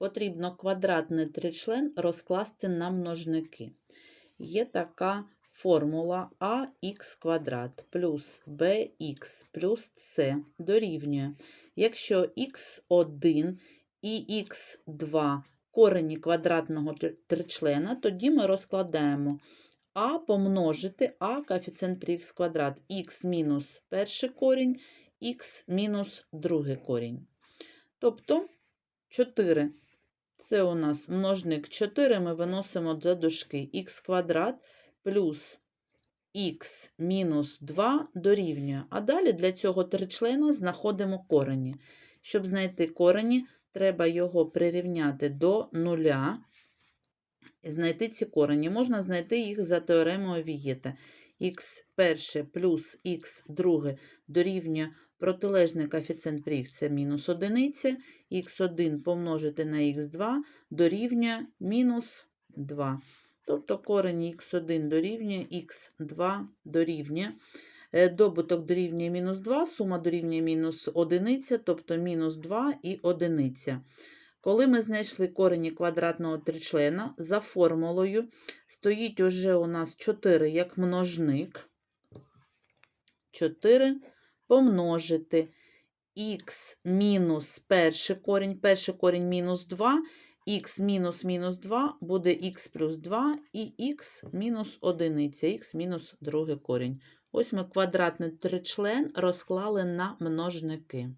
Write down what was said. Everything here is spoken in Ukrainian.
потрібно квадратний тричлен розкласти на множники. Є така формула ax квадрат плюс bx плюс c дорівнює. Якщо х1 і х2 корені квадратного тричлена, тоді ми розкладаємо а помножити а коефіцієнт при х квадрат, х мінус перший корінь, х мінус другий корінь. Тобто 4. Це у нас множник 4, ми виносимо за дужки х квадрат плюс х мінус 2 дорівнює. А далі для цього тричлена знаходимо корені. Щоб знайти корені, треба його прирівняти до нуля і знайти ці корені. Можна знайти їх за теоремою Вієта. Х перше плюс х друге дорівнює протилежний коефіцієнт це мінус одиниця, х1 помножити на х2 дорівнює мінус 2. Тобто корень х1 дорівнює х2 дорівнює. е, Добуток дорівнює мінус 2, сума дорівнює мінус одиниця, тобто мінус 2 і одиниця. Коли ми знайшли корені квадратного тричлена, за формулою стоїть уже у нас 4 як множник. 4 помножити х мінус перший корінь, перший корінь мінус 2, х мінус мінус 2 буде х плюс 2 і х мінус 1, х мінус другий корінь. Ось ми квадратний тричлен розклали на множники.